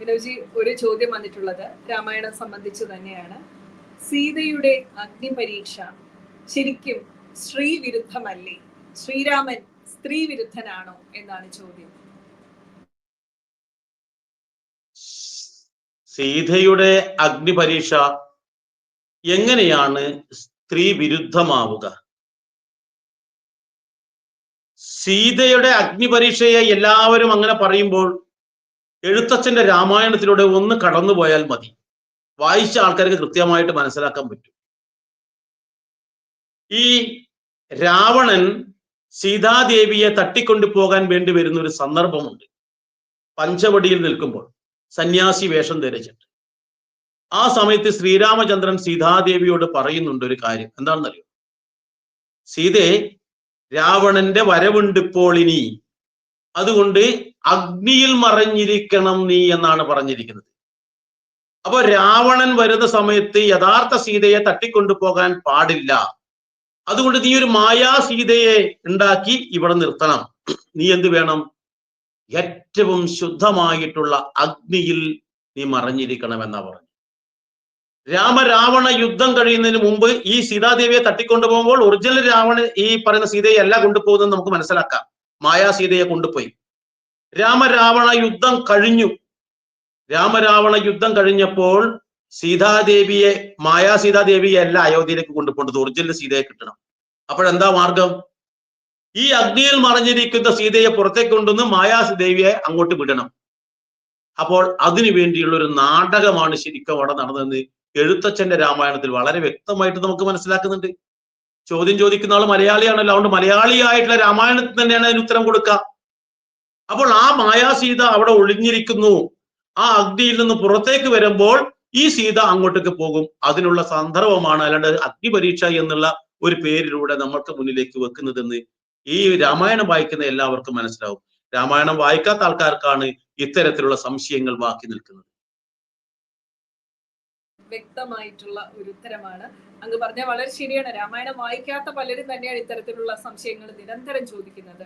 വിനോജി ഒരു ചോദ്യം വന്നിട്ടുള്ളത് രാമായണം സംബന്ധിച്ച് തന്നെയാണ്. സീതയുടെ അഗ്നിപരീക്ഷ ശരിക്കും സ്ത്രീ വിരുദ്ധമല്ലേ ശ്രീരാമൻ സ്ത്രീ വിരുദ്ധനാണോ എന്നാണ് ചോദ്യം. സീതയുടെ അഗ്നിപരീക്ഷ എങ്ങനെയാണ് സ്ത്രീ വിരുദ്ധമാവുക സീതയുടെ അഗ്നിപരീക്ഷയെ എല്ലാവരും അങ്ങനെ പറയുമ്പോൾ എഴുത്തച്ഛന്റെ രാമായണത്തിലൂടെ ഒന്ന് കടന്നു പോയാൽ മതി. വായിച്ച ആൾക്കാർക്ക് കൃത്യമായിട്ട് മനസ്സിലാക്കാൻ പറ്റും. ഈ രാവണൻ സീതാദേവിയെ തട്ടിക്കൊണ്ടു പോകാൻ വേണ്ടി വരുന്ന ഒരു സന്ദർഭമുണ്ട്. പഞ്ചവടിയിൽ നിൽക്കുമ്പോൾ സന്യാസി വേഷം ധരിച്ചിട്ട്. ആ സമയത്ത് ശ്രീരാമചന്ദ്രൻ സീതാദേവിയോട് പറയുന്നുണ്ട് ഒരു കാര്യം. എന്താണെന്നറിയോ? സീതേ രാവണന്റെ വരവുണ്ട് ഇപ്പോൾ ഇനി. അതുകൊണ്ട് അഗ്നിയിൽ മറഞ്ഞിരിക്കണം നീ എന്നാണ് പറഞ്ഞിരിക്കുന്നത്. അപ്പൊ രാവണൻ വരുന്ന സമയത്ത് യഥാർത്ഥ സീതയെ തട്ടിക്കൊണ്ടു പോകാൻ പാടില്ല. അതുകൊണ്ട് നീ ഒരു മായാ സീതയെ ഉണ്ടാക്കി ഇവിടെ നിർത്തണം. നീ എന്ത് വേണം? ഏറ്റവും ശുദ്ധമായിട്ടുള്ള അഗ്നിയിൽ നീ മറഞ്ഞിരിക്കണം എന്നാ പറഞ്ഞു രാമരാവണ യുദ്ധം കഴിയുന്നതിന് മുമ്പ് ഈ സീതാദേവിയെ തട്ടിക്കൊണ്ടുപോകുമ്പോൾ ഒറിജിനൽ രാവണൻ ഈ പറയുന്ന സീതയെ അല്ല കൊണ്ടുപോകുന്നത് നമുക്ക് മനസ്സിലാക്കാം. മായാ സീതയെ കൊണ്ടുപോയി. രാമരാവണ യുദ്ധം കഴിഞ്ഞു. രാമരാവണ യുദ്ധം കഴിഞ്ഞപ്പോൾ സീതാദേവിയെ മായാ സീതാദേവിയെ അല്ല അയോധ്യയിലേക്ക് കൊണ്ടുപോകേണ്ടത് ഒറിജിനൽ സീതയെ കിട്ടണം. അപ്പോഴെന്താ മാർഗം? ഈ അഗ്നിയിൽ മറഞ്ഞിരിക്കുന്ന സീതയെ പുറത്തേക്ക് കൊണ്ടുവന്ന് മായാദേവിയെ അങ്ങോട്ട് വിടണം. അപ്പോൾ അതിനു വേണ്ടിയുള്ള ഒരു നാടകമാണ് ശരിക്കും അവിടെ നടന്നതെന്ന് എഴുത്തച്ഛന്റെ രാമായണത്തിൽ വളരെ വ്യക്തമായിട്ട് നമുക്ക് മനസ്സിലാക്കുന്നുണ്ട്. ചോദ്യം ചോദിക്കുന്ന ആൾ മലയാളിയാണല്ലോ. അതുകൊണ്ട് മലയാളിയായിട്ടുള്ള രാമായണത്തിൽ തന്നെയാണ് അതിന് ഉത്തരം കൊടുക്കുക. അപ്പോൾ ആ മായാസീത അവിടെ ഒളിഞ്ഞിരിക്കുന്നു. ആ അഗ്നിയിൽ നിന്ന് പുറത്തേക്ക് വരുമ്പോൾ ഈ സീത അങ്ങോട്ടേക്ക് പോകും. അതിനുള്ള സന്ദർഭമാണ് അല്ലാണ്ട് അഗ്നിപരീക്ഷ എന്നുള്ള ഒരു പേരിലൂടെ നമ്മൾക്ക് മുന്നിലേക്ക് വെക്കുന്നതെന്ന് ഈ രാമായണം വായിക്കുന്ന എല്ലാവർക്കും മനസ്സിലാവും. രാമായണം വായിക്കാത്ത ആൾക്കാർക്കാണ് ഇത്തരത്തിലുള്ള സംശയങ്ങൾ ബാക്കി നിൽക്കുന്നത്. വ്യക്തമായിട്ടുള്ള ഒരു ഉത്തരമാണ് അങ്ങ് പറഞ്ഞ വളരെ ശരിയാണ്. രാമായണം വായിക്കാത്ത പലരും തന്നെയാണ് ഇത്തരത്തിലുള്ള സംശയങ്ങൾ നിരന്തരം ചോദിക്കുന്നത്.